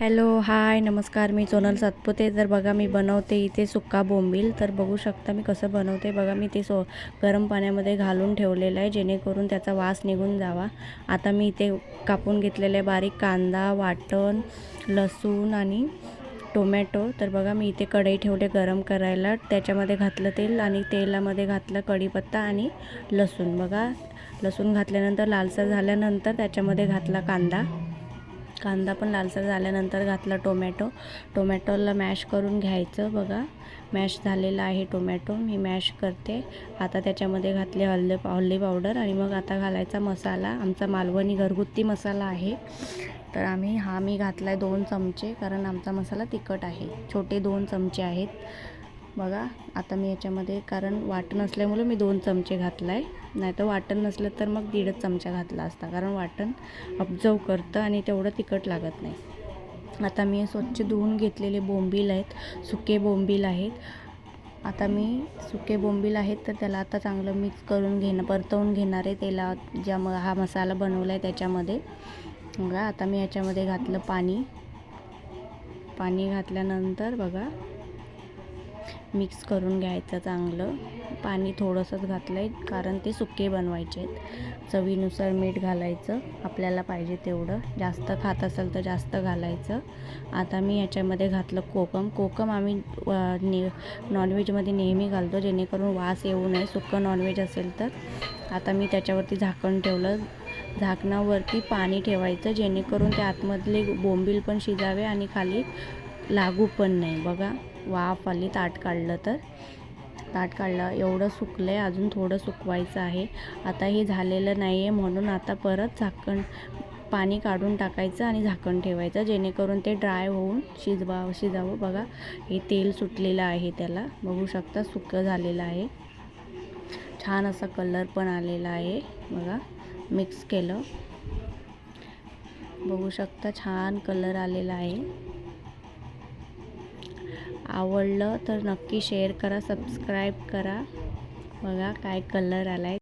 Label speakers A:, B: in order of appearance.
A: Hello hi नमस्कार. मी सोनल सातपुते. तर बघा मी बनवते इथे सुक्का बोंबील. तर बघू शकता मी कसं बनवते. बघा मी ते सो गरम पाण्यामध्ये घालून ठेवलेलं आहे जेणेकरून त्याचा वास निघून जावा. आता मी इथे कापून घेतलेलं आहे बारीक कांदा वाटण लसूण आणि टोमॅटो. तर बघा मी इथे कढई ठेवले गरम करायला. त्याच्यामध्ये घातलं तेल आणि तेलामध्ये घातलं कढीपत्ता आणि लसूण. बघा लसूण घातल्यानंतर लालसर झाल्यानंतर त्याच्यामध्ये घातला कांदा. कांदा पण लालसर झाल्यानंतर घातला टोमॅटो. टोमॅटोला मॅश करून घ्यायचं बघा. मॅश झालेला आहे टोमॅटो. मी मॅश करते. आता त्याच्यामध्ये घातले हल्ले हल्ली पावडर आणि मग आता घालायचा मसाला. आमचा मालवणी घरगुती मसाला आहे. तर आम्ही हा मी घातला आहे दोन चमचे कारण आमचा मसाला तिखट आहे. छोटे दोन चमचे आहेत. बघा आता मी याच्यामध्ये कारण वाटण असल्यामुळे मी दोन चमचे घातला आहे नाही तर वाटण नसलं तर मग दीडच चमचा घातला असता कारण वाटण अब्जव करतं आणि तेवढं तिखट लागत नाही. आता मी स्वच्छ धुवून घेतलेले बोंबील आहेत सुके बोंबील आहेत. आता मी सुके बोंबील आहेत तर त्याला आता चांगलं मिक्स करून घेणं परतवून घेणार आहे त्याला ज्या म हा मसाला बनवला आहे त्याच्यामध्ये. बघा आता मी याच्यामध्ये घातलं पाणी. पाणी घातल्यानंतर बघा मिक्स करून घ्यायचं चांगलं. पाणी थोडंसंच घातलं आहे कारण ते सुके बनवायचे आहेत. चवीनुसार मीठ घालायचं आपल्याला पाहिजे तेवढं. जास्त खात असेल तर जास्त घालायचं. आता मी याच्यामध्ये घातलं कोकम. कोकम आम्ही ने नॉनव्हेजमध्ये नेहमी घालतो जेणेकरून वास येऊ नये. सुकं नॉनव्हेज असेल तर. आता मी त्याच्यावरती झाकण ठेवलं. झाकणावरती पाणी ठेवायचं जेणेकरून त्या आतमधले बोंबील पण शिजावे आणि खाली लागू पण नाही. बघा वाफ आली ताट काढलं तर. ताट काढलं एवढं सुकलं आहे अजून थोडं सुकवायचं आहे. आता हे झालेलं नाही आहे म्हणून आता परत झाकण पाणी काढून टाकायचं आणि झाकण ठेवायचं जेणेकरून ते ड्राय होऊन शिजवा शिजावं. बघा हे तेल सुटलेलं आहे त्याला. बघू शकता सुकं झालेलं आहे. छान असा कलर पण आलेला आहे. बघा मिक्स केलं. बघू शकता छान कलर आलेला आहे. आवडलं तर नक्की शेअर करा सबस्क्राईब करा. बघा काय कलर आला आहे